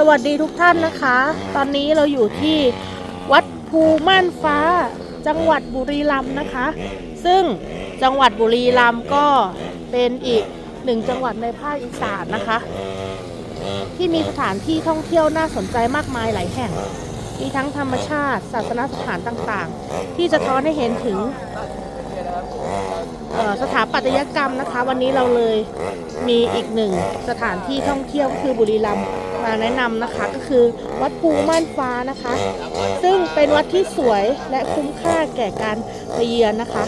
สวัสดีทุกท่านนะคะ ตอนนี้เราอยู่ที่วัดภูม่านฟ้า จังหวัดบุรีรัมย์นะคะ ซึ่งจังหวัดบุรีรัมย์ก็เป็นอีกหนึ่งจังหวัดในภาคอีสานนะคะ ที่มีสถานที่ท่องเที่ยวน่าสนใจมากมายหลายแห่ง มีทั้งธรรมชาติ ศาสนสถานต่างๆ ที่จะท้อนให้เห็นถึงสถาปัตยกรรมนะคะ วันนี้เราเลยมีอีกหนึ่งสถานที่ท่องเที่ยวก็คือบุรีรัมย์ มาแนะนำนะคะก็คือวัดภูม่านฟ้านะคะ ซึ่งเป็นวัดที่สวยและคุ้มค่าแก่การไปเยือนนะคะ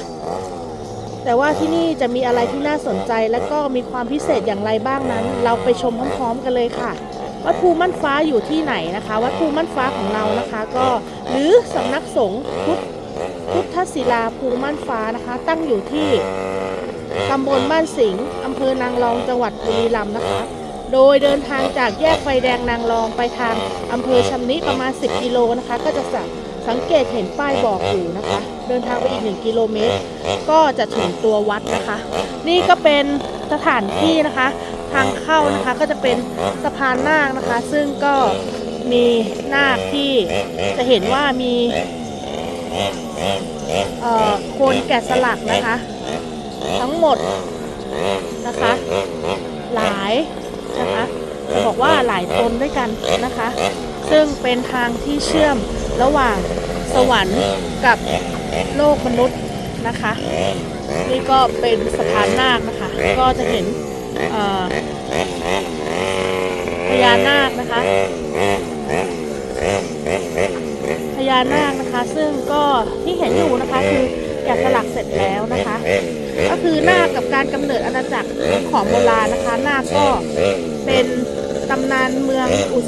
แต่ว่าที่นี่จะมีอะไรที่น่าสนใจและก็มีความพิเศษอย่างไรบ้างนั้น เราไปชมพร้อมๆกันเลยค่ะ วัดภูมั่นฟ้าอยู่ที่ไหนนะคะ วัดภูมั่นฟ้าของเรานะคะ ก็หรือสำนักสงฆ์พุทธพุทธศิลาภูมั่นฟ้านะคะ ตั้งอยู่ที่ตำบลบ้านสิงห์อำเภอนางรองจังหวัดบุรีรัมย์นะคะ โดยเดินทางจากแยกไฟแดงนางรองไปทางอำเภอชำนิประมาณ 10 กิโลนะคะ ก็จะสังสังเกตเห็นป้ายบอกอยู่นะคะ เดินทางไปอีก 1 กิโลเมตร ก็จะถึงตัววัดนะคะ นี่ก็เป็นสถานที่นะคะ ทางเข้านะคะก็จะเป็นสะพานนาคนะคะ ซึ่งก็มีนาคที่จะเห็นว่ามีโคนแกะสลักนะคะ ทั้งหมดายตนด้วยกันนะคะ ซึ่งเป็นทางที่เชื่อมระหว่างสวรรค์กับโลกมนุษย์นะคะ นี่ก็เป็นสะพานนาคนะคะ ก็จะเห็นพญานาคนะคะพญานาคนะคะ ซึ่งก็ที่เห็นอยู่นะคะคือแกะสลักเสร็จแล้วนะคะ ก็คือนาคกับการกำเนิดอาณาจักรของโบราณนะคะ นาคก็เป็น ตำนานเมืองอุ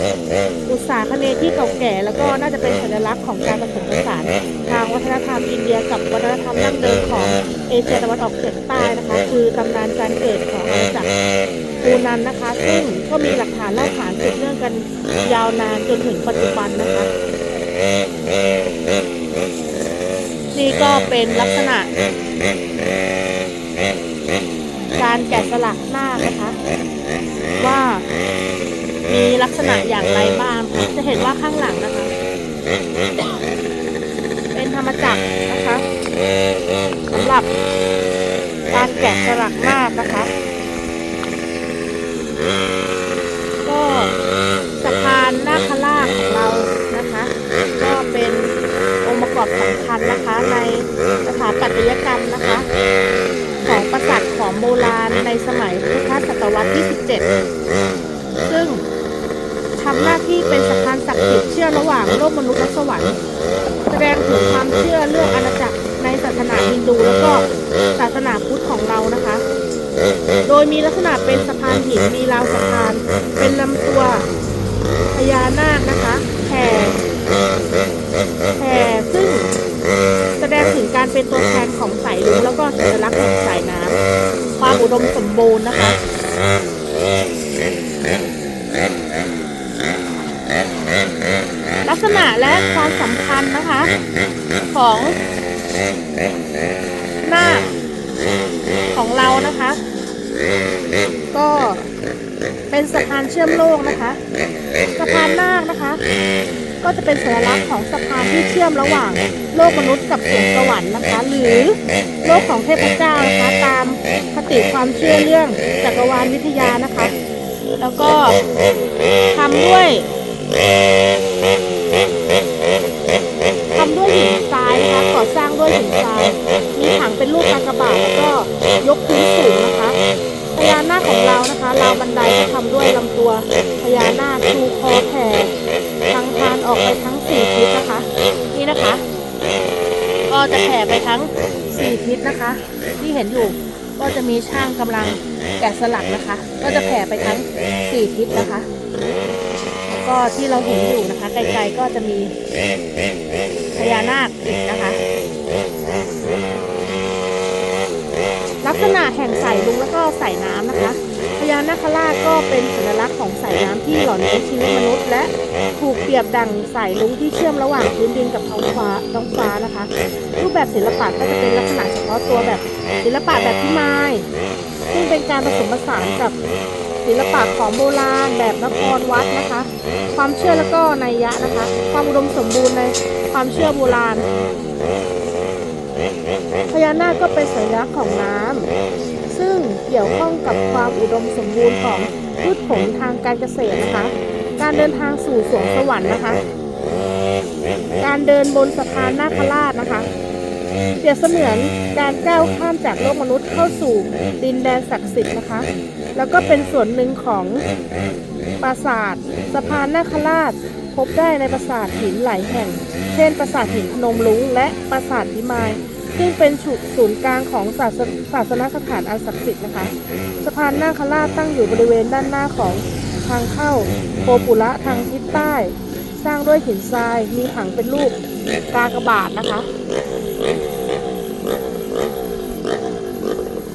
อุตสาคเนที่เก่าแก่ แล้วก็น่าจะเป็นสัญลักษณ์ของการผสมผสานทางวัฒนธรรมอินเดียกับวัฒนธรรมดั้งเดิมของเอเชียตะวันออกเฉียงใต้นะคะ คือตำนานการเกิดของอาณาจักรปูนันนะคะ ซึ่งก็มีหลักฐานเล่าขานสืบเนื่องกันยาวนานจนถึงปัจจุบันนะคะนี่ก็เป็นลักษณะ การแกะสลักหน้านะคะ ว่า มีลักษณะอย่างไรบ้าง จะเห็นว่าข้างหลังนะคะ เป็นธรรมจักรนะคะสำหรับการแกะสลักหน้าคนะคะ ก็สะพานนาคราชของเรานะคะ ก็เป็นองค์ประกอบสำคัญนะคะในสถาปัตยกรรมนะคะของปราสาทขอมโบราณในสมัยพุทธศตวรรษที่ 17 ซึ่ง ทำหน้าที่เป็นสะพานศักดิ์สิทธิ์เชื่อระหว่างโลกมนุษย์และสวรรค์ แสดงถึงความเชื่อเรื่องอาณาจักรในศาสนาฮินดูแล้วก็ศาสนาพุทธของเรานะคะ โดยมีลักษณะเป็นสะพานหินมีราวสะพาน เป็นลำตัวพญานาคนะคะแผ่แผ่ซึ่งแสดงถึงการเป็นตัวแทนของสายลุงแล้วก็สัญลักษณ์ของสายน้ำความอุดมสมบูรณ์นะคะ ลักษณะและความสำคัญนะคะ ของหน้าของเรานะคะ ก็เป็นสะพานเชื่อมโลกนะคะสะพานนาคนะคะ ก็จะเป็นสัญลักษณ์ของสะพานที่เชื่อมระหว่างโลกมนุษย์กับสวงสวรรค์นะคะ หรือโลกของเทพเจ้านะคะ ตามคติความเชื่อเรื่องจักรวาลวิทยานะคะ แล้วก็ทำด้วย จะแผ่ไปทั้งสี่ทิศนะคะ ที่เห็นอยู่ก็จะมีช่างกำลังแกะสลักนะคะ ก็จะแผ่ไปทั้งสี่ทิศนะคะแล้วก็ที่เราเห็นอยู่นะคะไกลๆก็จะมีพญานาคอีกนะคะ ลักษณะแห่งสายลุงแล้วก็สายน้ำนะคะ ญานาคราชก็เป็นสัญลักษณ์ของสายน้ำที่หล่อเลี้ยงชีวิตมนุษย์ และถูกเปรียบดังสายลุงที่เชื่อมระหว่างพื้นดินกับท้องฟ้าท้องฟ้านะคะ รูปแบบศิลปะก็จะเป็นลักษณะเฉพาะตัวแบบศิลปะแบบพิมายซึ่งเป็นการผสมผสานกับศิลปะของโบราณแบบนครวัดนะคะ ความเชื่อแล้วก็นัยยะนะคะ ความอุดมสมบูรณ์ในความเชื่อโบราณพญานาคก็เป็นสัญลักษณ์ของน้ำ ซึ่งเกี่ยวข้องกับความอุดมสมบูรณ์ของพืชผลทางการเกษตรนะคะ การเดินทางสู่สวงสวรรค์นะคะ การเดินบนสะพานนาคราชนะคะเปรียบเสมือนการก้าวข้ามจากโลกมนุษย์เข้าสู่ดินแดนศักดิ์สิทธิ์นะคะ แล้วก็เป็นส่วนหนึ่งของปราสาทสะพานนาคราช พบได้ในปราสาทหินหลายแห่ง เช่นปราสาทหินพนมลุงและปราสาทพิมาย ซึ่งเป็นจุดศูนย์กลางของศาสศาสนสถานอันศักดิ์สิทธิ์นะคะสะพานนาคราชตั้งอยู่บริเวณด้านหน้าของทางเข้าโปปุระทางทิศใต้ สร้างด้วยหินทรายมีผังเป็นรูปกากบาทนะคะ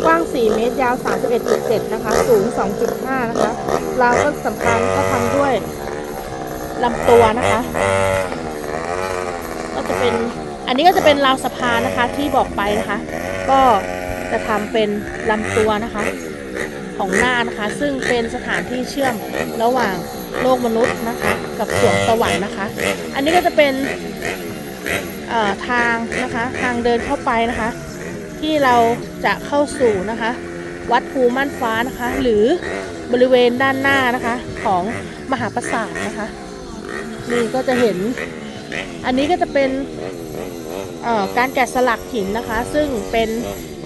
กว้าง 4 เมตร ยาว 31.7 นะคะ สูง 2.5 นะคะราวก็สำคัญก็ทำด้วยลำตัวนะคะ ก็จะเป็น อันนี้ก็จะเป็นราวสะพานนะคะที่บอกไปนะคะ ก็จะทำเป็นลำตัวนะคะของหน้านะคะ ซึ่งเป็นสถานที่เชื่อมระหว่างโลกมนุษย์นะคะ กับสวงสวรรค์นะคะ อันนี้ก็จะเป็นทางนะคะทางเดินเข้าไปนะคะ ที่เราจะเข้าสู่นะคะ วัดภูม่านฟ้านะคะ หรือบริเวณด้านหน้านะคะของมหาปราสาทนะคะนี่ก็จะเห็น อันนี้ก็จะเป็น เอ่อการแกะสลักหินนะคะ ซึ่งเป็น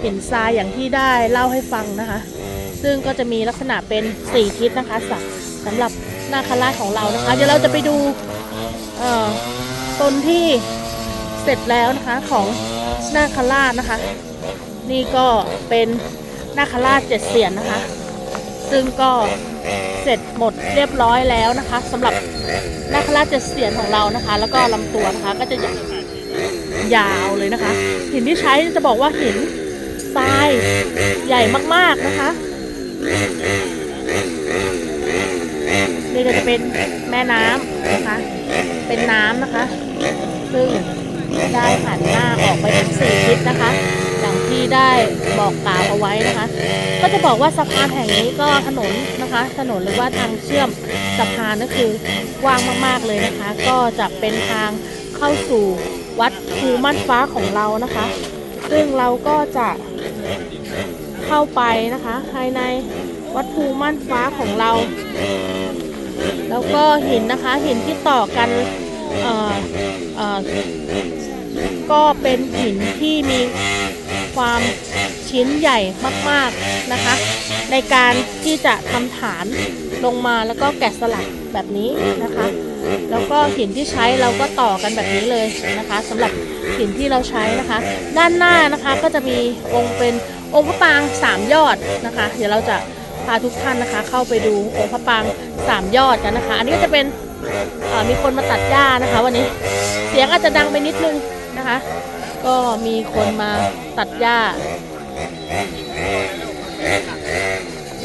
หินทรายอย่างที่ได้เล่าให้ฟังนะคะ ซึ่งก็จะมีลักษณะเป็นสี่ทิศนะคะสำสำหรับนาคราชของเรานะคะ เดี๋ยวเราจะไปดูเอ่อตนที่เสร็จแล้วนะคะของนาคราชนะคะ นี่ก็เป็นนาคราชเจ็ดเสียนนะคะ ซึ่งก็เสร็จหมดเรียบร้อยแล้วนะคะสำหรับนาคราชเจ็ดเสียนของเรานะคะ แล้วก็ลำตัวนะคะก็จะใหญ่ ยาวเลยนะคะ หินที่ใช้จะบอกว่าหินทรายใหญ่มากๆนะคะนี่ก็จะเป็นแม่น้ำนะคะ เป็นน้ำนะคะ ซึ่งได้หันหน้าออกไปถึงสี่ทิศนะคะอย่างที่ได้บอกกล่าวเอาไว้นะคะ ก็จะบอกว่าสะพานแห่งนี้ก็ถนนนะคะ ถนนหรือว่าทางเชื่อมสะพานก็คือกว้างมากๆเลยนะคะ ก็จะเป็นทางเข้าสู่ วัดภูม่านฟ้าของเรานะคะ ซึ่งเราก็จะเข้าไปนะคะ ภายในวัดภูม่านฟ้าของเรา แล้วก็หินนะคะหินที่ต่อกันเอ่อเอ่อก็เป็นหินที่มีความชิ้นใหญ่มาก ๆนะคะ ในการที่จะทำฐาน ลงมาแล้วก็แกะสลักแบบนี้นะคะ แล้วก็หินที่ใช้เราก็ต่อกันแบบนี้เลยนะคะสำหรับหินที่เราใช้นะคะ ด้านหน้านะคะก็จะมีองค์เป็นองค์พระปางสามยอดนะคะ เดี๋ยวเราจะพาทุกท่านนะคะ เข้าไปดูองค์พระปางสามยอดกันนะคะ อันนี้ก็จะเป็นมีคนมาตัดหญ้านะคะ วันนี้เสียงอาจจะดังไปนิดนึงนะคะ ก็มีคนมาตัดหญ้า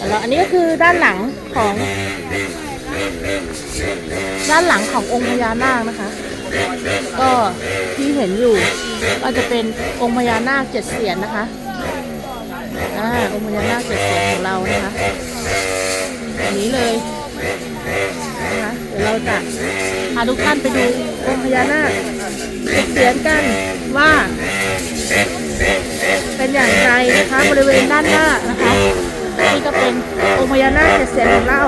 แล้วอันนี้ก็คือด้านหลังของ ด้านหลังขององค์พญานาคนะคะ ก็ที่เห็นอยู่ก็จะเป็นองค์พญานาคเจ็ดเสียนนะคะอ่าองค์พญานาคเจ็ดเสียนของเรานะคะอันนี้เลยนะคะเดี๋ยวเราจะพาทุกท่านไปดูองค์พญานาคเจ็ดเสียนกันว่า เป็นอย่างไรนะคะบริเวณด้านหน้านะคะ นี่ก็เป็นองค์พญานาคเจ็ดเสียนของเรา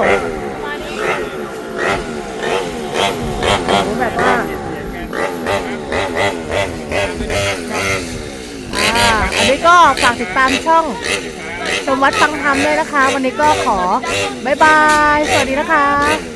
โอ้โหแบบว่าอ่าอันนี้ก็ฝากติดตามช่องชมวัดฟังธรรมด้วยนะคะ วันนี้ก็ขอบ๊ายบาย สวัสดีนะคะ